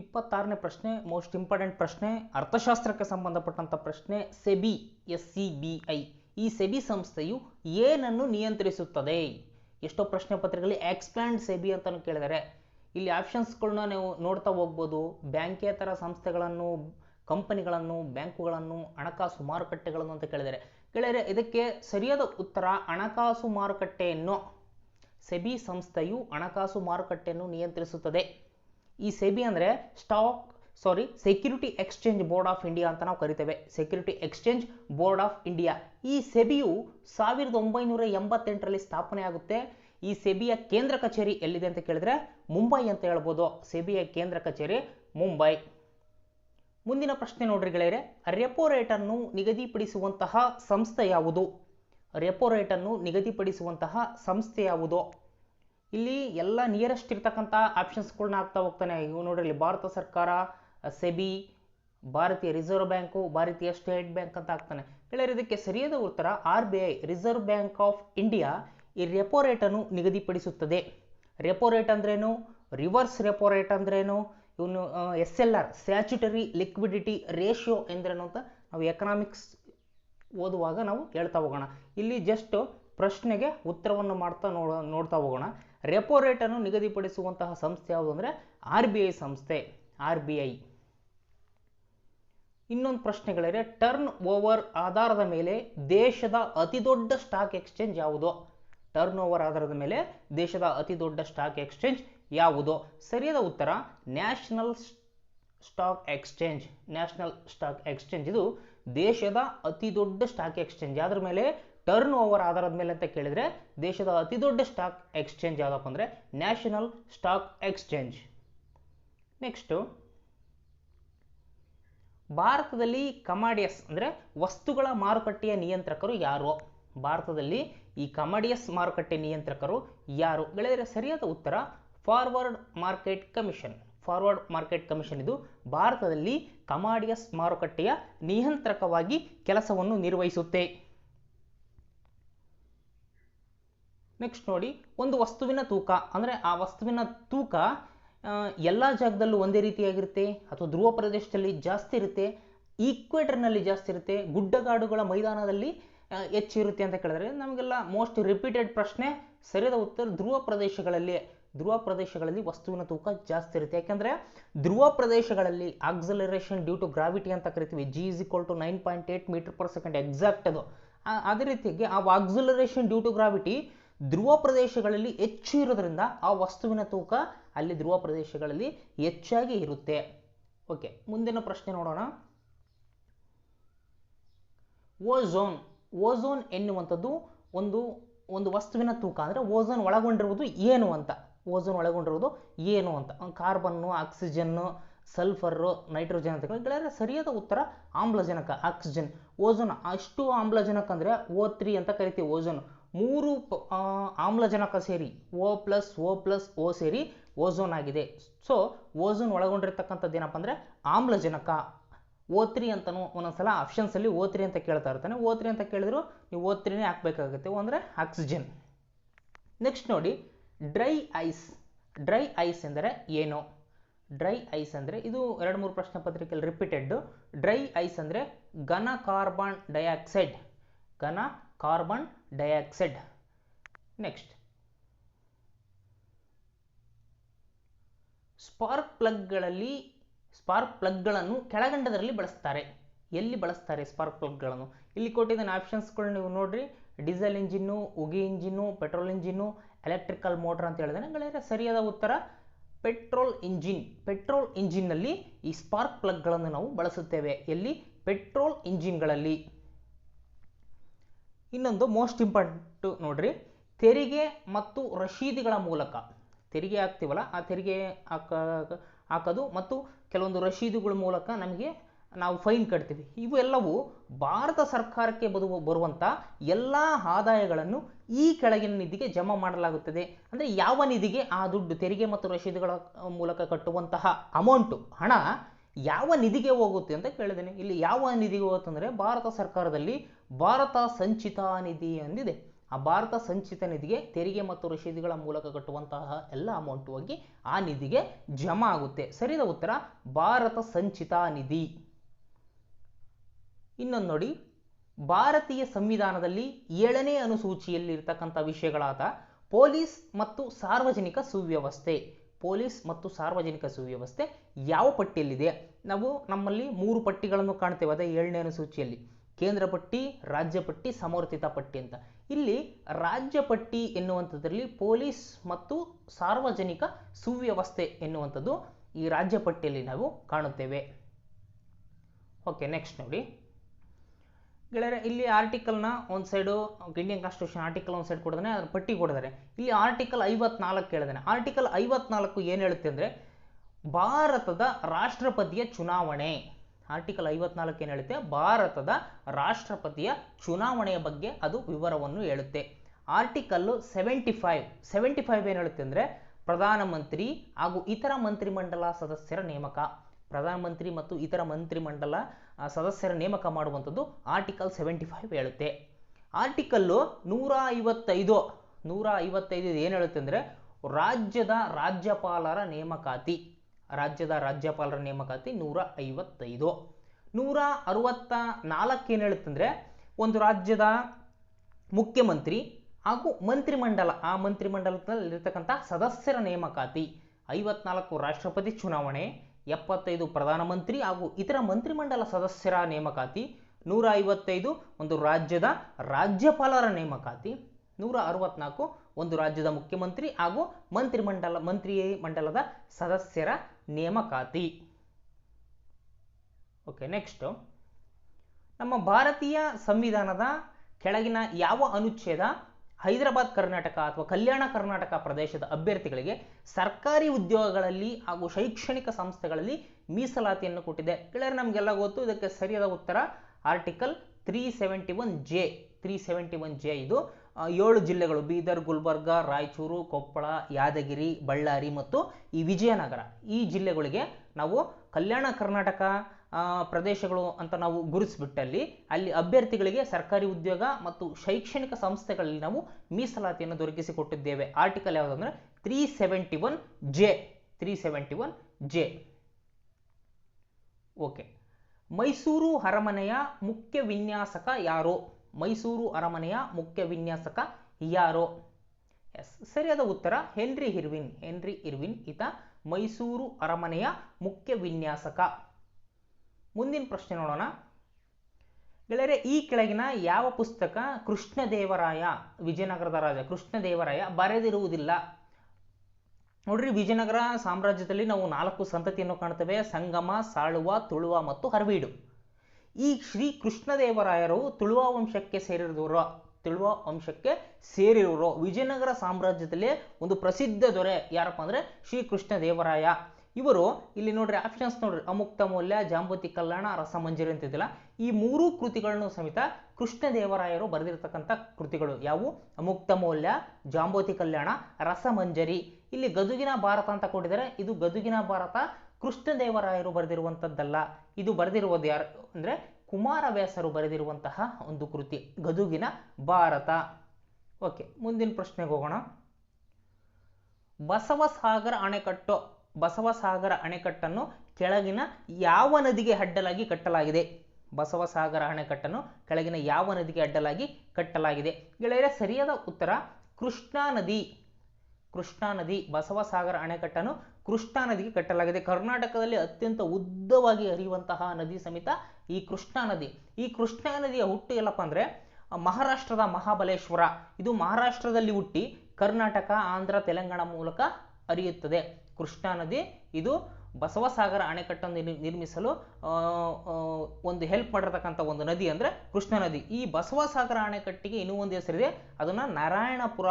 ಇಪ್ಪತ್ತಾರನೇ ಪ್ರಶ್ನೆ most important ಪ್ರಶ್ನೆ, ಅರ್ಥಶಾಸ್ತ್ರಕ್ಕೆ ಸಂಬಂಧಪಟ್ಟಂಥ ಪ್ರಶ್ನೆ, SEBI, S C B I. ಈ ಸೆಬಿ ಸಂಸ್ಥೆಯು ಏನನ್ನು ನಿಯಂತ್ರಿಸುತ್ತದೆ? ಎಷ್ಟೋ ಪ್ರಶ್ನೆ ಪತ್ರಿಕೆಗಳಲ್ಲಿ ಎಕ್ಸ್ಪ್ಲಾಂಡ್ ಸೆಬಿ ಅಂತಲೂ ಕೇಳಿದ್ದಾರೆ ಇಲ್ಲಿ ಆಪ್ಷನ್ಸ್ಗಳನ್ನ ನೀವು ನೋಡ್ತಾ ಹೋಗ್ಬೋದು. ಬ್ಯಾಂಕೇತರ ಸಂಸ್ಥೆಗಳನ್ನು, ಕಂಪನಿಗಳನ್ನು, ಬ್ಯಾಂಕುಗಳನ್ನು, ಹಣಕಾಸು ಮಾರುಕಟ್ಟೆಗಳನ್ನು ಅಂತ ಕೇಳಿದ್ದಾರೆ ಕೇಳಿದರೆ ಇದಕ್ಕೆ ಸರಿಯಾದ ಉತ್ತರ ಹಣಕಾಸು ಮಾರುಕಟ್ಟೆಯನ್ನು, ಸೆಬಿ ಸಂಸ್ಥೆಯು ಹಣಕಾಸು ಮಾರುಕಟ್ಟೆಯನ್ನು ನಿಯಂತ್ರಿಸುತ್ತದೆ. ಈ ಸೆಬಿ ಅಂದರೆ stock sorry security exchange board of India ಅಂತ ನಾವು ಕರಿತೇವೆ. Security exchange board of India ಈ ಸೆಬಿಯು ಸಾವಿರದ ಒಂಬೈನೂರ ಎಂಬತ್ತೆಂಟರಲ್ಲಿ ಸ್ಥಾಪನೆ ಆಗುತ್ತೆ. ಈ ಸೆಬಿಯ ಕೇಂದ್ರ ಕಚೇರಿ ಎಲ್ಲಿದೆ ಅಂತ ಕೇಳಿದ್ರೆ ಮುಂಬೈ ಅಂತ ಹೇಳ್ಬೋದು. ಸೆಬಿಯ ಕೇಂದ್ರ ಕಚೇರಿ ಮುಂಬೈ. ಮುಂದಿನ ಪ್ರಶ್ನೆ ನೋಡ್ರಿ ಗೆಳೆಯರೆ ರೆಪೋ ರೇಟನ್ನು ನಿಗದಿಪಡಿಸುವಂತಹ ಸಂಸ್ಥೆ ಯಾವುದು? ರೆಪೋ ರೇಟನ್ನು ನಿಗದಿಪಡಿಸುವಂತಹ ಸಂಸ್ಥೆ ಯಾವುದು? ಇಲ್ಲಿ ಎಲ್ಲ ನಿಯರೆಸ್ಟ್ ಇರ್ತಕ್ಕಂಥ ಆಪ್ಷನ್ಸ್ಗಳನ್ನ ಆಗ್ತಾ ಹೋಗ್ತಾನೆ. ಇವು ನೋಡಿರಲಿ ಭಾರತ ಸರ್ಕಾರ, ಸೆಬಿ, ಭಾರತೀಯ ರಿಸರ್ವ್ ಬ್ಯಾಂಕು ಭಾರತೀಯ ಸ್ಟೇಟ್ ಬ್ಯಾಂಕ್ ಅಂತ ಆಗ್ತಾನೆ. ಗೆಳೆಯರೆ, ಇದಕ್ಕೆ ಸರಿಯಾದ ಉತ್ತರ R B I reserve bank of India ಈ ರೆಪೋ ರೇಟನ್ನು ನಿಗದಿಪಡಿಸುತ್ತದೆ. ರೆಪೋ ರೇಟ್ ಅಂದ್ರೇನು? ರಿವರ್ಸ್ ರೆಪೋ ರೇಟ್ ಅಂದ್ರೇನು? ಇವನು S L R statutory liquidity ratio ಎಂದ್ರೇನು ಅಂತ ನಾವು ಎಕನಾಮಿಕ್ಸ್ ಓದುವಾಗ ನಾವು ಹೇಳ್ತಾ ಹೋಗೋಣ. ಇಲ್ಲಿ ಜಸ್ಟ್ ಪ್ರಶ್ನೆಗೆ ಉತ್ತರವನ್ನು ಮಾಡ್ತಾ ನೋಡ, ನೋಡ್ತಾ ಹೋಗೋಣ. ರೆಪೋ ಅನ್ನು ನಿಗದಿಪಡಿಸುವಂತಹ ಸಂಸ್ಥೆ ಯಾವುದು ಅಂದರೆ ಆರ್ ಬಿ ಐ ಸಂಸ್ಥೆ, ಆರ್ ಬಿ ಐ. ಇನ್ನೊಂದು ಪ್ರಶ್ನೆಗಳಿದೆ ಟರ್ನ್ ಓವರ್ ಆಧಾರದ ಮೇಲೆ ದೇಶದ ಅತಿದೊಡ್ಡ ಸ್ಟಾಕ್ ಎಕ್ಸ್ಚೇಂಜ್ ಯಾವುದು? ಟರ್ನ್ ಓವರ್ ಆಧಾರದ ಮೇಲೆ ದೇಶದ ಅತಿದೊಡ್ಡ ಸ್ಟಾಕ್ ಎಕ್ಸ್ಚೇಂಜ್ ಯಾವುದು? ಸರಿಯಾದ ಉತ್ತರ national stock exchange national stock exchange ಇದು ದೇಶದ ಅತಿ ದೊಡ್ಡ ಸ್ಟಾಕ್ ಎಕ್ಸ್ಚೇಂಜ್ ಅದರ ಮೇಲೆ ಟರ್ನ್ ಓವರ್ ಆಧಾರದ ಮೇಲೆ ಅಂತ ಕೇಳಿದ್ರೆ ದೇಶದ ಅತಿ ದೊಡ್ಡ ಸ್ಟಾಕ್ ಎಕ್ಸ್ಚೇಂಜ್ ಯಾವುದಪ್ಪ ಅಂದರೆ ನ್ಯಾಷನಲ್ ಸ್ಟಾಕ್ ಎಕ್ಸ್ಚೇಂಜ್ ನೆಕ್ಸ್ಟು ಭಾರತದಲ್ಲಿ ಕಮಾಡಿಯಸ್ ಅಂದರೆ ವಸ್ತುಗಳ ಮಾರುಕಟ್ಟೆಯ ನಿಯಂತ್ರಕರು ಯಾರು? ಭಾರತದಲ್ಲಿ ಈ ಕಮಾಡಿಯಸ್ ಮಾರುಕಟ್ಟೆ ನಿಯಂತ್ರಕರು ಯಾರು? ಗೆಳೆಯರೆ, ಸರಿಯಾದ ಉತ್ತರ forward market commission forward market commission ಇದು ಭಾರತದಲ್ಲಿ ಕಮಾಡಿಯಸ್ ಮಾರುಕಟ್ಟೆಯ ನಿಯಂತ್ರಕವಾಗಿ ಕೆಲಸವನ್ನು ನಿರ್ವಹಿಸುತ್ತೆ. ನೆಕ್ಸ್ಟ್ ನೋಡಿ, ಒಂದು ವಸ್ತುವಿನ ತೂಕ. ಅಂದರೆ ಆ ವಸ್ತುವಿನ ತೂಕ ಎಲ್ಲ ಜಾಗದಲ್ಲೂ ಒಂದೇ ರೀತಿಯಾಗಿರುತ್ತೆ ಅಥವಾ ಧ್ರುವ ಪ್ರದೇಶದಲ್ಲಿ ಜಾಸ್ತಿ ಇರುತ್ತೆ ಈಕ್ವೇಟರ್ನಲ್ಲಿ ಜಾಸ್ತಿ ಇರುತ್ತೆ, ಗುಡ್ಡಗಾಡುಗಳ ಮೈದಾನದಲ್ಲಿ ಹೆಚ್ಚಿರುತ್ತೆ ಅಂತ ಕೇಳಿದ್ರೆ ನಮಗೆಲ್ಲ ಮೋಸ್ಟ್ ರಿಪೀಟೆಡ್ ಪ್ರಶ್ನೆ, ಸರಿಯಾದ ಉತ್ತರ ಧ್ರುವ ಪ್ರದೇಶಗಳಲ್ಲಿ ಧ್ರುವ ಪ್ರದೇಶಗಳಲ್ಲಿ ವಸ್ತುವಿನ ತೂಕ ಜಾಸ್ತಿ ಇರುತ್ತೆ. ಯಾಕೆಂದರೆ ಧ್ರುವ ಪ್ರದೇಶಗಳಲ್ಲಿ ಆಕ್ಸಲರೇಷನ್ ಡ್ಯೂ ಟು ಗ್ರಾವಿಟಿ ಅಂತ ಕರಿತೀವಿ. G is equal to nine point eight metre per second exact ಅದು. ಅದೇ ರೀತಿಯಾಗಿ ಆ ಆಕ್ಸಲರೇಷನ್ ಡ್ಯೂ ಟು ಗ್ರಾವಿಟಿ ಧ್ರುವ ಪ್ರದೇಶಗಳಲ್ಲಿ ಹೆಚ್ಚು ಇರೋದ್ರಿಂದ ಆ ವಸ್ತುವಿನ ತೂಕ ಅಲ್ಲಿ ಧ್ರುವ ಪ್ರದೇಶಗಳಲ್ಲಿ ಹೆಚ್ಚಾಗಿ ಇರುತ್ತೆ. ಓಕೆ ಮುಂದಿನ ಪ್ರಶ್ನೆ ನೋಡೋಣ. ಓಝೋನ್ ಓಝೋನ್ ಎನ್ನುವಂಥದ್ದು ಒಂದು ಒಂದು ವಸ್ತುವಿನ ತೂಕ ಅಂದರೆ ಓಝೋನ್ ಒಳಗೊಂಡಿರುವುದು ಏನು ಅಂತ. ಓಝೋನ್ ಒಳಗೊಂಡಿರುವುದು ಏನು ಅಂತ. ಕಾರ್ಬನ್ನು ಆಕ್ಸಿಜನ್ನು ಸಲ್ಫರು, ನೈಟ್ರೋಜನ್ ಅಂತ ಕೇಳಿದ್ರೆ ಸರಿಯಾದ ಉತ್ತರ ಆಮ್ಲಜನಕ, ಆಕ್ಸಿಜನ್. ಓಝೋನ್ ಅಷ್ಟು ಆಮ್ಲಜನಕ ಅಂದರೆ ಓ ತ್ರೀ ಅಂತ ಕರಿತೀವಿ ಓಝೋನ್. ಮೂರು ಆಮ್ಲಜನಕ ಸೇರಿ O plus O plus O ಸೇರಿ ಓಝೋನ್ ಆಗಿದೆ. ಸೊ ಓಝೋನ್ ಒಳಗೊಂಡಿರ್ತಕ್ಕಂಥದ್ದು ಏನಪ್ಪ ಅಂದರೆ ಆಮ್ಲಜನಕ. ಓ ತ್ರೀ ಅಂತಲೂ ಒಂದೊಂದ್ಸಲ ಆಪ್ಷನ್ಸಲ್ಲಿ ಓ ತ್ರೀ ಅಂತ ಕೇಳ್ತಾ ಇರ್ತಾನೆ. ಓ ತ್ರೀ ಅಂತ ಕೇಳಿದ್ರು ನೀವು ಓ ತ್ರೀನೇ ಹಾಕಬೇಕಾಗುತ್ತೆ. ಅಂದರೆ ಆಕ್ಸಿಜನ್ ನೆಕ್ಸ್ಟ್ ನೋಡಿ ಡ್ರೈ ಐಸ್ ಡ್ರೈ ಐಸ್ ಎಂದರೆ ಏನು? ಡ್ರೈ ಐಸ್ ಅಂದರೆ, ಇದು ಎರಡು ಮೂರು ಪ್ರಶ್ನೆ ಪತ್ರಿಕೆಯಲ್ಲಿ ರಿಪೀಟೆಡ್ ಡ್ರೈ ಐಸ್ ಅಂದರೆ ಘನ ಕಾರ್ಬನ್ ಡೈಆಕ್ಸೈಡ್ ಘನ ಕಾರ್ಬನ್ ಡೈಆಕ್ಸೈಡ್. ನೆಕ್ಸ್ಟ್ ಸ್ಪಾರ್ಕ್ ಪ್ಲಗ್ಗಳಲ್ಲಿ ಸ್ಪಾರ್ಕ್ ಪ್ಲಗ್ಗಳನ್ನು ಕೆಳಗಂಡದರಲ್ಲಿ ಬಳಸ್ತಾರೆ. ಎಲ್ಲಿ ಬಳಸ್ತಾರೆ ಸ್ಪಾರ್ಕ್ ಪ್ಲಗ್ಗಳನ್ನು ಇಲ್ಲಿ ಕೊಟ್ಟಿದ್ದಾನೆ ಆಪ್ಷನ್ಸ್ಗಳು ನೀವು ನೋಡ್ರಿ. ಡೀಸೆಲ್ ಇಂಜಿನ್ನು ಉಗಿ engine petrol engine electrical motor ಅಂತ ಗೆಳೆಯರೆ ಸರಿಯಾದ ಉತ್ತರ ಪೆಟ್ರೋಲ್ ಇಂಜಿನ್ ಪೆಟ್ರೋಲ್ ಇಂಜಿನ್ನಲ್ಲಿ ಈ ಸ್ಪಾರ್ಕ್ ಪ್ಲಗ್ಗಳನ್ನು ನಾವು ಬಳಸುತ್ತೇವೆ. ಎಲ್ಲಿ? ಪೆಟ್ರೋಲ್ ಇಂಜಿನ್ಗಳಲ್ಲಿ ಇನ್ನೊಂದು ಮೋಸ್ಟ್ ಇಂಪಾರ್ಟೆಂಟ್ ನೋಡ್ರಿ. ತೆರಿಗೆ ಮತ್ತು ರಶೀದಿಗಳ ಮೂಲಕ. ತೆರಿಗೆ ಹಾಕ್ತೀವಲ್ಲ, ಆ ತೆರಿಗೆ ಹಾಕ, ಹಾಕೋದು ಮತ್ತು ಕೆಲವೊಂದು ರಶೀದಿಗಳ ಮೂಲಕ ನಮಗೆ ನಾವು ಫೈನ್ ಕಟ್ತೀವಿ. ಇವೆಲ್ಲವೂ ಭಾರತ ಸರ್ಕಾರಕ್ಕೆ ಬದು ಬರುವಂಥ ಎಲ್ಲ ಆದಾಯಗಳನ್ನು ಈ ಕೆಳಗಿನ ನಿಧಿಗೆ ಜಮಾ ಮಾಡಲಾಗುತ್ತದೆ. ಅಂದರೆ ಯಾವ ನಿಧಿಗೆ ಆ ದುಡ್ಡು ತೆರಿಗೆ ಮತ್ತು ರಶೀದಿಗಳ ಮೂಲಕ ಕಟ್ಟುವಂತಹ ಅಮೌಂಟು ಹಣ ಯಾವ ನಿಧಿಗೆ ಹೋಗುತ್ತೆ ಅಂತ ಕೇಳಿದ್ದೇನೆ. ಇಲ್ಲಿ ಯಾವ ನಿಧಿಗೆ ಹೋಗುತ್ತೆ ಅಂದರೆ ಭಾರತ ಸರ್ಕಾರದಲ್ಲಿ ಭಾರತ ಸಂಚಿತ ನಿಧಿ ಅಂದಿದೆ ಆ ಭಾರತ ಸಂಚಿತ ನಿಧಿಗೆ ತೆರಿಗೆ ಮತ್ತು ರಶೀದಿಗಳ ಮೂಲಕ ಕಟ್ಟುವಂತಹ ಎಲ್ಲ ಅಮೌಂಟ್ ಹೋಗಿ ಆ ನಿಧಿಗೆ ಜಮಾ ಆಗುತ್ತೆ. ಸರಿದ ಉತ್ತರ? ಭಾರತ ಸಂಚಿತ ನಿಧಿ. ಇನ್ನೊಂದು ನೋಡಿ. ಭಾರತೀಯ ಸಂವಿಧಾನದಲ್ಲಿ ಏಳನೇ ಅನುಸೂಚಿಯಲ್ಲಿ ಇರ್ತಕ್ಕಂಥ ವಿಷಯಗಳಾದ ಪೊಲೀಸ್ ಮತ್ತು ಸಾರ್ವಜನಿಕ ಸುವ್ಯವಸ್ಥೆ. ಪೊಲೀಸ್ ಮತ್ತು ಸಾರ್ವಜನಿಕ ಸುವ್ಯವಸ್ಥೆ ಯಾವ ಪಟ್ಟಿಯಲ್ಲಿದೆ? ನಾವು ನಮ್ಮಲ್ಲಿ ಮೂರು ಪಟ್ಟಿಗಳನ್ನು ಕಾಣ್ತೇವೆ. ಅದೇ ಏಳನೇ ಅನುಸೂಚಿಯಲ್ಲಿ ಕೇಂದ್ರ ಪಟ್ಟಿ, ರಾಜ್ಯ ಪಟ್ಟಿ ಸಮರ್ಥಿತ ಪಟ್ಟಿ ಅಂತ. ಇಲ್ಲಿ ರಾಜ್ಯ ಪಟ್ಟಿ ಎನ್ನುವಂಥದ್ರಲ್ಲಿ ಪೊಲೀಸ್ ಮತ್ತು ಸಾರ್ವಜನಿಕ ಸುವ್ಯವಸ್ಥೆ ಎನ್ನುವಂಥದ್ದು ಈ ರಾಜ್ಯ ಪಟ್ಟಿಯಲ್ಲಿ ನಾವು ಕಾಣುತ್ತೇವೆ. ಓಕೆ ನೆಕ್ಸ್ಟ್ ನೋಡಿ. ಗೆಳೆಯರೆ, ಇಲ್ಲಿ ಆರ್ಟಿಕಲ್ನ ಒಂದು ಸೈಡು ಇಂಡಿಯನ್ ಕಾನ್ಸ್ಟಿಟ್ಯೂಷನ್ ಆರ್ಟಿಕಲ್ ಒಂದು ಸೈಡ್ ಕೊಡಿದಾನೆ, ಅದರ ಪಟ್ಟಿ ಕೊಡ್ದಾರೆ. ಇಲ್ಲಿ ಆರ್ಟಿಕಲ್ ಐವತ್ನಾಲ್ಕು ಹೇಳಿದಾನೆ. ಆರ್ಟಿಕಲ್ ಐವತ್ನಾಲ್ಕು ಏನು ಹೇಳುತ್ತೆ ಅಂದರೆ, ಭಾರತದ ರಾಷ್ಟ್ರಪತಿಯ ಚುನಾವಣೆ. ಆರ್ಟಿಕಲ್ ಐವತ್ನಾಲ್ಕು ಏನು ಹೇಳುತ್ತೆ? ಭಾರತದ ರಾಷ್ಟ್ರಪತಿಯ ಚುನಾವಣೆಯ ಬಗ್ಗೆ ಅದು ವಿವರವನ್ನು ಹೇಳುತ್ತೆ. Article seventy five seventy five ಏನು ಹೇಳುತ್ತೆ ಅಂದರೆ, ಪ್ರಧಾನಮಂತ್ರಿ ಹಾಗೂ ಇತರ ಮಂತ್ರಿಮಂಡಲ ಸದಸ್ಯರ ನೇಮಕ. ಪ್ರಧಾನಮಂತ್ರಿ ಮತ್ತು ಇತರ ಮಂತ್ರಿಮಂಡಲ ಸದಸ್ಯರ ನೇಮಕ ಮಾಡುವಂಥದ್ದು ಆರ್ಟಿಕಲ್ ಸೆವೆಂಟಿ ಫೈವ್ ಹೇಳುತ್ತೆ. ಆರ್ಟಿಕಲ್ಲು ನೂರ ಐವತ್ತೈದು ನೂರ ಐವತ್ತೈದು ಏನು ಹೇಳುತ್ತೆ ಅಂದರೆ ರಾಜ್ಯದ ರಾಜ್ಯಪಾಲರ ನೇಮಕಾತಿ, ರಾಜ್ಯದ ರಾಜ್ಯಪಾಲರ ನೇಮಕಾತಿ ನೂರ ಐವತ್ತೈದು ನೂರ ಅರವತ್ತ ನಾಲ್ಕು ಏನು ಹೇಳುತ್ತಂದರೆ ಒಂದು ರಾಜ್ಯದ ಮುಖ್ಯಮಂತ್ರಿ ಹಾಗೂ ಮಂತ್ರಿಮಂಡಲ, ಆ ಮಂತ್ರಿಮಂಡಲದಲ್ಲಿರ್ತಕ್ಕಂಥ ಸದಸ್ಯರ ನೇಮಕಾತಿ, ಐವತ್ನಾಲ್ಕು ರಾಷ್ಟ್ರಪತಿ ಚುನಾವಣೆ ಎಪ್ಪತ್ತೈದು ಪ್ರಧಾನಮಂತ್ರಿ ಹಾಗೂ ಇತರ ಮಂತ್ರಿಮಂಡಲ ಸದಸ್ಯರ ನೇಮಕಾತಿ ನೂರ ಐವತ್ತೈದು ಒಂದು ರಾಜ್ಯದ ರಾಜ್ಯಪಾಲರ ನೇಮಕಾತಿ ನೂರ ಅರವತ್ನಾಲ್ಕು ಒಂದು ರಾಜ್ಯದ ಮುಖ್ಯಮಂತ್ರಿ ಹಾಗೂ ಮಂತ್ರಿಮಂಡಲ, ಮಂತ್ರಿ ಮಂಡಲದ ಸದಸ್ಯರ ನೇಮಕಾತಿ. ಓಕೆ ನೆಕ್ಸ್ಟು ನಮ್ಮ ಭಾರತೀಯ ಸಂವಿಧಾನದ ಕೆಳಗಿನ ಯಾವ ಅನುಚ್ಛೇದ ಹೈದರಾಬಾದ್ ಕರ್ನಾಟಕ ಅಥವಾ ಕಲ್ಯಾಣ ಕರ್ನಾಟಕ ಪ್ರದೇಶದ ಅಭ್ಯರ್ಥಿಗಳಿಗೆ ಸರ್ಕಾರಿ ಉದ್ಯೋಗಗಳಲ್ಲಿ ಹಾಗೂ ಶೈಕ್ಷಣಿಕ ಸಂಸ್ಥೆಗಳಲ್ಲಿ ಮೀಸಲಾತಿಯನ್ನು ಕೊಟ್ಟಿದೆ. ಕೇಳಿದ್ರೆ ನಮಗೆಲ್ಲ ಗೊತ್ತು, ಇದಕ್ಕೆ ಸರಿಯಾದ ಉತ್ತರ article three seventy one J. Three seventy one J ಇದು ಏಳು ಜಿಲ್ಲೆಗಳು, ಬೀದರ್, ಗುಲ್ಬರ್ಗ, ರಾಯಚೂರು, ಕೊಪ್ಪಳ, ಯಾದಗಿರಿ, ಬಳ್ಳಾರಿ ಮತ್ತು ಈ ವಿಜಯನಗರ. ಈ ಜಿಲ್ಲೆಗಳಿಗೆ ನಾವು ಕಲ್ಯಾಣ ಕರ್ನಾಟಕ ಪ್ರದೇಶಗಳು ಅಂತ ನಾವು ಗುರುತಿಸ್ಬಿಟ್ಟಲ್ಲಿ ಅಲ್ಲಿ ಅಭ್ಯರ್ಥಿಗಳಿಗೆ ಸರ್ಕಾರಿ ಉದ್ಯೋಗ ಮತ್ತು ಶೈಕ್ಷಣಿಕ ಸಂಸ್ಥೆಗಳಲ್ಲಿ ನಾವು ಮೀಸಲಾತಿಯನ್ನು ದೊರಕಿಸಿಕೊಟ್ಟಿದ್ದೇವೆ. ಆರ್ಟಿಕಲ್ ಯಾವುದಂದ್ರೆ three seventy one J three seventy one J okay Mysuru ಅರಮನೆಯ ಮುಖ್ಯ ವಿನ್ಯಾಸಕ ಯಾರು? ಮೈಸೂರು ಅರಮನೆಯ ಮುಖ್ಯ ವಿನ್ಯಾಸಕ ಯಾರು? ಎಸ್ ಸರಿಯಾದ ಉತ್ತರ ಹೆನ್ರಿ ಇರ್ವಿನ್. ಹೆನ್ರಿ ಇರ್ವಿನ್, ಈತ ಮೈಸೂರು ಅರಮನೆಯ ಮುಖ್ಯ ವಿನ್ಯಾಸಕ. ಮುಂದಿನ ಪ್ರಶ್ನೆ ನೋಡೋಣ. ಗೆಳೆಯರೆ, ಈ ಕೆಳಗಿನ ಯಾವ ಪುಸ್ತಕ ಕೃಷ್ಣದೇವರಾಯ, ವಿಜಯನಗರದ ರಾಜ ಕೃಷ್ಣದೇವರಾಯ ಬರೆದಿರುವುದಿಲ್ಲ? ನೋಡ್ರಿ, ವಿಜಯನಗರ ಸಾಮ್ರಾಜ್ಯದಲ್ಲಿ ನಾವು ನಾಲ್ಕು ಸಂತತಿಯನ್ನು ಕಾಣ್ತೇವೆ. ಸಂಗಮ, ಸಾಳುವ, ತುಳುವ ಮತ್ತು ಹರವೀಡು. ಈ ಶ್ರೀ ಕೃಷ್ಣದೇವರಾಯರು ತುಳುವ ವಂಶಕ್ಕೆ ಸೇರಿರುವರು, ತುಳುವ ವಂಶಕ್ಕೆ ಸೇರಿರುವರು, ವಿಜಯನಗರ ಸಾಮ್ರಾಜ್ಯದಲ್ಲಿ ಒಂದು ಪ್ರಸಿದ್ಧ ದೊರೆ ಯಾರಪ್ಪ ಅಂದರೆ ಶ್ರೀ ಕೃಷ್ಣದೇವರಾಯ. ಇವರು ಇಲ್ಲಿ ನೋಡ್ರಿ ಆಪ್ಷನ್ಸ್ ನೋಡ್ರಿ. ಅಮುಕ್ತ ಮೌಲ್ಯ, ಜಾಂಬತಿ ಕಲ್ಯಾಣ ರಸಮಂಜರಿ ಅಂತಿದ್ದಿಲ್ಲ. ಈ ಮೂರೂ ಕೃತಿಗಳನ್ನು ಸಮೇತ ಕೃಷ್ಣದೇವರಾಯರು ಬರೆದಿರತಕ್ಕಂಥ ಕೃತಿಗಳು. ಯಾವುವು? ಅಮುಕ್ತ ಮೌಲ್ಯ, ಜಾಂಬೋತಿ ಕಲ್ಯಾಣ ರಸಮಂಜರಿ ಇಲ್ಲಿ ಗದುಗಿನ ಭಾರತ ಅಂತ ಕೊಟ್ಟಿದ್ದಾರೆ. ಇದು ಗದುಗಿನ ಭಾರತ ಕೃಷ್ಣದೇವರಾಯರು ಬರೆದಿರುವಂಥದ್ದಲ್ಲ. ಇದು ಬರೆದಿರುವುದು ಯಾರು? ಅಂದರೆ ಕುಮಾರವ್ಯಾಸರು ಬರೆದಿರುವಂತಹ ಒಂದು ಕೃತಿ. ಗದುಗಿನ ಭಾರತ. ಓಕೆ, ಮುಂದಿನ ಪ್ರಶ್ನೆಗೆ ಹೋಗೋಣ. ಬಸವಸಾಗರ ಅಣೆಕಟ್ಟು. ಬಸವಸಾಗರ ಅಣೆಕಟ್ಟನ್ನು ಕೆಳಗಿನ ಯಾವ ನದಿಗೆ ಅಡ್ಡಲಾಗಿ ಕಟ್ಟಲಾಗಿದೆ? ಬಸವಸಾಗರ ಅಣೆಕಟ್ಟನ್ನು ಕೆಳಗಿನ ಯಾವ ನದಿಗೆ ಅಡ್ಡಲಾಗಿ ಕಟ್ಟಲಾಗಿದೆ? ಗೆಳೆಯರ, ಸರಿಯಾದ ಉತ್ತರ ಕೃಷ್ಣಾ ನದಿ. ಕೃಷ್ಣಾ ನದಿ, ಬಸವಸಾಗರ ಅಣೆಕಟ್ಟನ್ನು ಕೃಷ್ಣಾ ನದಿಗೆ ಕಟ್ಟಲಾಗಿದೆ. ಕರ್ನಾಟಕದಲ್ಲಿ ಅತ್ಯಂತ ಉದ್ದವಾಗಿ ಹರಿಯುವಂತಹ ನದಿ ಸಮೇತ ಈ ಕೃಷ್ಣಾ ನದಿ. ಈ ಕೃಷ್ಣಾ ನದಿಯ ಹುಟ್ಟು ಎಲ್ಲಪ್ಪ ಅಂದರೆ ಮಹಾರಾಷ್ಟ್ರದ ಮಹಾಬಲೇಶ್ವರ. ಇದು ಮಹಾರಾಷ್ಟ್ರದಲ್ಲಿ ಹುಟ್ಟಿ ಕರ್ನಾಟಕ, ಆಂಧ್ರ, ತೆಲಂಗಾಣ ಮೂಲಕ ಹರಿಯುತ್ತದೆ. ಕೃಷ್ಣಾ ನದಿ, ಇದು ಬಸವಸಾಗರ ಅಣೆಕಟ್ಟನ್ನು ನಿರ್- ನಿರ್ಮಿಸಲು ಒಂದು ಹೆಲ್ಪ್ ಮಾಡಿರ್ತಕ್ಕಂಥ ಒಂದು ನದಿ ಅಂದರೆ ಕೃಷ್ಣಾ ನದಿ. ಈ ಬಸವಸಾಗರ ಅಣೆಕಟ್ಟಿಗೆ ಇನ್ನೂ ಒಂದು ಹೆಸರಿದೆ ಅದನ್ನು ನಾರಾಯಣಪುರ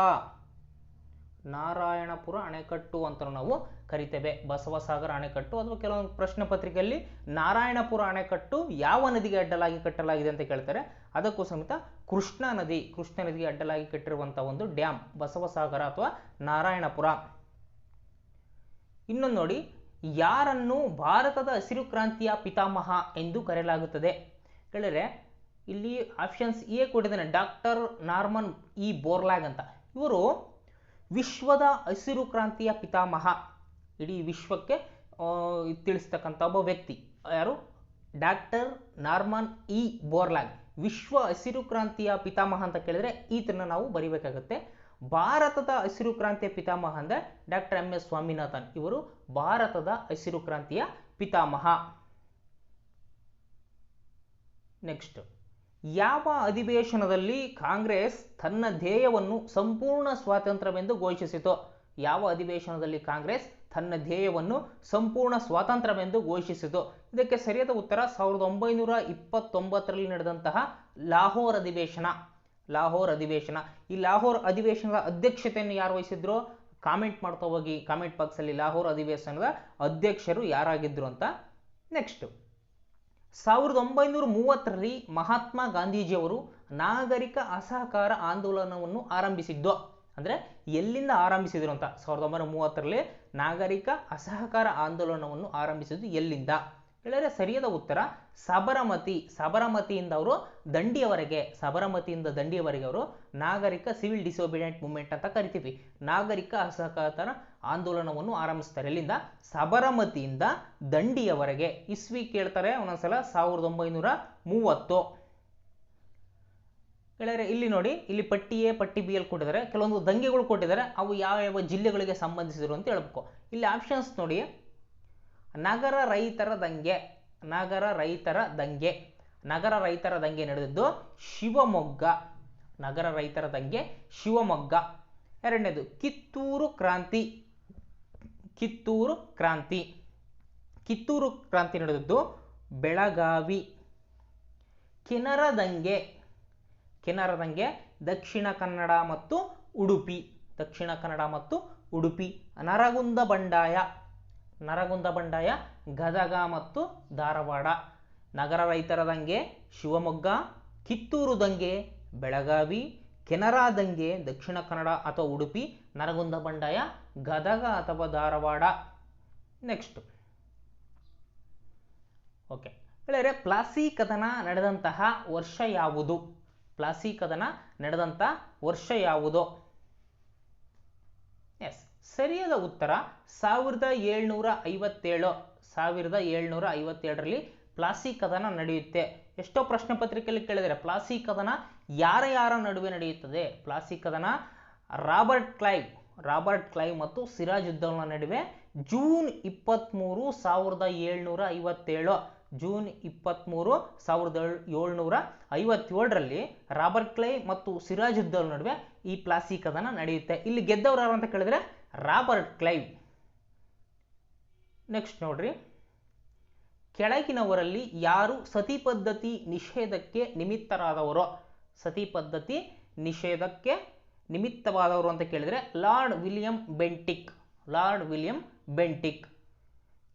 ನಾರಾಯಣಪುರ ಅಣೆಕಟ್ಟು ಅಂತ ನಾವು ಕರಿತೇವೆ. ಬಸವಸಾಗರ ಅಣೆಕಟ್ಟು ಅಥವಾ ಕೆಲವೊಂದು ಪ್ರಶ್ನೆ ಪತ್ರಿಕೆಯಲ್ಲಿ ನಾರಾಯಣಪುರ ಅಣೆಕಟ್ಟು ಯಾವ ನದಿಗೆ ಅಡ್ಡಲಾಗಿ ಕಟ್ಟಲಾಗಿದೆ ಅಂತ ಕೇಳ್ತಾರೆ. ಅದಕ್ಕೂ ಸಮೇತ ಕೃಷ್ಣಾ ನದಿ, ಕೃಷ್ಣ ನದಿಗೆ ಅಡ್ಡಲಾಗಿ ಕಟ್ಟಿರುವಂಥ ಒಂದು ಡ್ಯಾಮ್ ಬಸವಸಾಗರ ಅಥವಾ ನಾರಾಯಣಪುರ. ಇನ್ನೊಂದು ನೋಡಿ, ಯಾರನ್ನು ಭಾರತದ ಹಸಿರು ಕ್ರಾಂತಿಯ ಪಿತಾಮಹ ಎಂದು ಕರೆಯಲಾಗುತ್ತದೆ. ಕೇಳಿದ್ರೆ, ಇಲ್ಲಿ ಆಪ್ಷನ್ಸ್ ಎ ಕೊಟ್ಟಿದ್ದಾನೆ, ಡಾಕ್ಟರ್ ನಾರ್ಮನ್ ಇ ಬೋರ್ಲಾಗ್ ಅಂತ. ಇವರು ವಿಶ್ವದ ಹಸಿರು ಕ್ರಾಂತಿಯ ಪಿತಾಮಹ. ಇಡೀ ವಿಶ್ವಕ್ಕೆ ತಿಳಿಸ್ತಕ್ಕಂಥ ಒಬ್ಬ ವ್ಯಕ್ತಿ. ಯಾರು? Doctor Norman E Borlaug. ವಿಶ್ವ ಹಸಿರು ಕ್ರಾಂತಿಯ ಪಿತಾಮಹ ಅಂತ ಕೇಳಿದ್ರೆ ಈತನ ನಾವು ಬರಿಬೇಕಾಗುತ್ತೆ. ಭಾರತದ ಹಸಿರು ಕ್ರಾಂತಿಯ ಪಿತಾಮಹ ಅಂದ್ರೆ ಡಾಕ್ಟರ್ ಎಂ ಎಸ್ ಸ್ವಾಮಿನಾಥನ್. ಇವರು ಭಾರತದ ಹಸಿರು ಕ್ರಾಂತಿಯ ಪಿತಾಮಹ. ನೆಕ್ಸ್ಟ್ ಯಾವ ಅಧಿವೇಶನದಲ್ಲಿ ಕಾಂಗ್ರೆಸ್ ತನ್ನ ಧ್ಯೇಯವನ್ನು ಸಂಪೂರ್ಣ ಸ್ವಾತಂತ್ರ್ಯವೆಂದು ಘೋಷಿಸಿತು? ಯಾವ ಅಧಿವೇಶನದಲ್ಲಿ ಕಾಂಗ್ರೆಸ್ ತನ್ನ ಧ್ಯೇಯವನ್ನು ಸಂಪೂರ್ಣ ಸ್ವಾತಂತ್ರ್ಯವೆಂದು ಘೋಷಿಸಿತು? ಇದಕ್ಕೆ ಸರಿಯಾದ ಉತ್ತರ ಸಾವಿರದ ಒಂಬೈನೂರ ಇಪ್ಪತ್ತೊಂಬತ್ತರಲ್ಲಿ ನಡೆದಂತಹ ಲಾಹೋರ್ ಅಧಿವೇಶನ. ಲಾಹೋರ್ ಅಧಿವೇಶನ. ಈ ಲಾಹೋರ್ ಅಧಿವೇಶನದ ಅಧ್ಯಕ್ಷತೆಯನ್ನು ಯಾರು ವಹಿಸಿದ್ರು? ಕಾಮೆಂಟ್ ಮಾಡ್ತಾ ಹೋಗಿ, ಕಾಮೆಂಟ್ ಬಾಕ್ಸಲ್ಲಿ ಲಾಹೋರ್ ಅಧಿವೇಶನದ ಅಧ್ಯಕ್ಷರು ಯಾರಾಗಿದ್ರು ಅಂತ ನೆಕ್ಸ್ಟ್. ಸಾವಿರದ ಒಂಬೈನೂರ ಮೂವತ್ತರಲ್ಲಿ ಮಹಾತ್ಮ ಗಾಂಧೀಜಿಯವರು ನಾಗರಿಕ ಅಸಹಕಾರ ಆಂದೋಲನವನ್ನು ಆರಂಭಿಸಿದ್ದು. ಅಂದರೆ ಎಲ್ಲಿಂದ ಆರಂಭಿಸಿದ್ರು ಅಂತ? ಸಾವಿರದ ಒಂಬೈನೂರ ಮೂವತ್ತರಲ್ಲಿ ನಾಗರಿಕ ಅಸಹಕಾರ ಆಂದೋಲನವನ್ನು ಆರಂಭಿಸಿದ್ದು ಎಲ್ಲಿಂದ? ಹೇಳಿದ್ರೆ ಸರಿಯಾದ ಉತ್ತರ ಸಬರಮತಿ. ಸಬರಮತಿಯಿಂದ ಅವರು ದಂಡಿಯವರೆಗೆ, ಸಬರಮತಿಯಿಂದ ದಂಡಿಯವರೆಗೆ ಅವರು ನಾಗರಿಕ ಸಿವಿಲ್ ಡಿಸೋಬಿಡೆಂಟ್ ಮೂವ್ಮೆಂಟ್ ಅಂತ ಕರಿತೀವಿ. ನಾಗರಿಕ ಅಸಹಕಾರ ಆಂದೋಲನವನ್ನು ಆರಂಭಿಸ್ತಾರೆ. ಇಲ್ಲಿಂದ ಸಬರಮತಿಯಿಂದ ದಂಡಿಯವರೆಗೆ, ಇಸ್ವಿ ಕೇಳ್ತಾರೆ ಒಂದೊಂದ್ಸಲ ಸಾವಿರದ ಒಂಬೈನೂರ ಮೂವತ್ತು. ಗೆಳೆಯರೆ ಇಲ್ಲಿ ನೋಡಿ, ಇಲ್ಲಿ ಪಟ್ಟಿ ಎ ಪಟ್ಟಿ ಬಿ ಕೊಟ್ಟಿದ್ದಾರೆ. ಕೆಲವೊಂದು ದಂಗೆಗಳು ಕೊಟ್ಟಿದ್ದಾರೆ. ಅವು ಯಾವ ಯಾವ ಜಿಲ್ಲೆಗಳಿಗೆ ಸಂಬಂಧಿಸಿದ್ರು ಅಂತ ಹೇಳ್ಬೇಕು. ಇಲ್ಲಿ ಆಪ್ಷನ್ಸ್ ನೋಡಿ. ನಗರ ರೈತರ ದಂಗೆ, ನಗರ ರೈತರ ದಂಗೆ. ನಗರ ರೈತರ ದಂಗೆ ನಡೆದದ್ದು ಶಿವಮೊಗ್ಗ. ನಗರ ರೈತರ ದಂಗೆ ಶಿವಮೊಗ್ಗ. ಎರಡನೇದು, ಕಿತ್ತೂರು ಕ್ರಾಂತಿ. ಕಿತ್ತೂರು ಕ್ರಾಂತಿ. ಕಿತ್ತೂರು ಕ್ರಾಂತಿ ನಡೆದದ್ದು ಬೆಳಗಾವಿ. ಕಿನರ ದಂಗೆ. ಕಿನರ ದಂಗೆ ದಕ್ಷಿಣ ಕನ್ನಡ ಮತ್ತು ಉಡುಪಿ. ದಕ್ಷಿಣ ಕನ್ನಡ ಮತ್ತು ಉಡುಪಿ. ನರಗುಂದ ಬಂಡಾಯ. ನರಗುಂದ ಬಂಡಾಯ, ಗದಗ ಮತ್ತು ಧಾರವಾಡ. ನಗರ ರೈತರ ದಂಗೆ ಶಿವಮೊಗ್ಗ, ಕಿತ್ತೂರು ದಂಗೆ ಬೆಳಗಾವಿ, ಕೆನರಾ ದಂಗೆ ದಕ್ಷಿಣ ಕನ್ನಡ ಅಥವಾ ಉಡುಪಿ, ನರಗುಂದ ಬಂಡಾಯ, ಗದಗ ಅಥವಾ ಧಾರವಾಡ. ನೆಕ್ಸ್ಟ್ ಓಕೆ ಹೇಳಿದರೆ ಪ್ಲಾಸಿ ಕದನ ನಡೆದಂತಹ ವರ್ಷ ಯಾವುದು? ಪ್ಲಾಸಿ ಕದನ ನಡೆದಂಥ ವರ್ಷ ಯಾವುದು? ಎಸ್ ಸರಿಯಾದ ಉತ್ತರ ಸಾವಿರದ ಏಳ್ನೂರ ಐವತ್ತೇಳು. ಸಾವಿರದ ಏಳ್ನೂರ ಐವತ್ತೇಳರಲ್ಲಿ ಪ್ಲಾಸಿ ಕದನ ನಡೆಯುತ್ತೆ. ಎಷ್ಟೋ ಪ್ರಶ್ನೆ ಪತ್ರಿಕೆಯಲ್ಲಿ ಕೇಳಿದರೆ ಪ್ಲಾಸಿ ಕದನ ಯಾರ ಯಾರ ನಡುವೆ ನಡೆಯುತ್ತದೆ? ಪ್ಲಾಸಿ ಕದನ ರಾಬರ್ಟ್ ಕ್ಲೈವ್ ರಾಬರ್ಟ್ ಕ್ಲೈವ್ ಮತ್ತು ಸಿರಾಜುದ್ದೌಲ್ನ ನಡುವೆ ಜೂನ್ ಇಪ್ಪತ್ತ್ಮೂರು ಸಾವಿರದ ಏಳ್ನೂರ ಐವತ್ತೇಳು. ಜೂನ್ ಇಪ್ಪತ್ತ್ಮೂರು ಸಾವಿರದ ಏಳ್ನೂರ ಐವತ್ತೇಳರಲ್ಲಿ ರಾಬರ್ಟ್ ಕ್ಲೈವ್ ಮತ್ತು ಸಿರಾಜುದ್ದೌಲ್ ನಡುವೆ ಈ ಪ್ಲಾಸಿ ಕದನ ನಡೆಯುತ್ತೆ. ಇಲ್ಲಿ ಗೆದ್ದವರು ಯಾರು ಅಂತ ಕೇಳಿದ್ರೆ ರಾಬರ್ಟ್ ಕ್ಲೈವ್. ನೆಕ್ಸ್ಟ್ ನೋಡ್ರಿ. ಕೆಳಗಿನವರಲ್ಲಿ ಯಾರು ಸತಿ ಪದ್ಧತಿ ನಿಷೇಧಕ್ಕೆ ನಿಮಿತ್ತರಾದವರು, ಸತಿ ಪದ್ಧತಿ ನಿಷೇಧಕ್ಕೆ ನಿಮಿತ್ತವಾದವರು ಅಂತ ಕೇಳಿದರೆ Lord William Bentinck, Lord William Bentinck.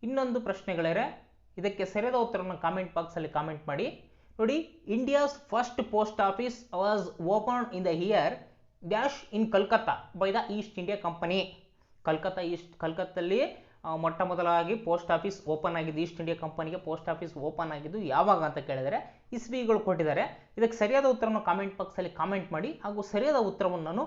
ಇನ್ನೊಂದು ಪ್ರಶ್ನೆಗಳಿವೆ. ಇದಕ್ಕೆ ಸರಿಯಾದ ಉತ್ತರವನ್ನು ಕಾಮೆಂಟ್ ಬಾಕ್ಸಲ್ಲಿ ಕಾಮೆಂಟ್ ಮಾಡಿ. ನೋಡಿ, India's first post office was open in the year dash in Calcutta by the East India Company. Calcutta east, ಕಲ್ಕತ್ತಲ್ಲಿ ಮೊಟ್ಟ ಮೊದಲಾಗಿ ಪೋಸ್ಟ್ ಆಫೀಸ್ ಓಪನ್ ಆಗಿದ್ದು, ಈಸ್ಟ್ ಇಂಡಿಯಾ ಕಂಪನಿಗೆ ಪೋಸ್ಟ್ ಆಫೀಸ್ ಓಪನ್ ಆಗಿದ್ದು ಯಾವಾಗ ಅಂತ ಕೇಳಿದರೆ ಇಸ್ವಿಗಳು ಕೊಟ್ಟಿದ್ದಾರೆ. ಇದಕ್ಕೆ ಸರಿಯಾದ ಉತ್ತರವನ್ನು ಕಾಮೆಂಟ್ ಬಾಕ್ಸಲ್ಲಿ ಕಾಮೆಂಟ್ ಮಾಡಿ ಹಾಗೂ ಸರಿಯಾದ ಉತ್ತರವನ್ನು ನಾನು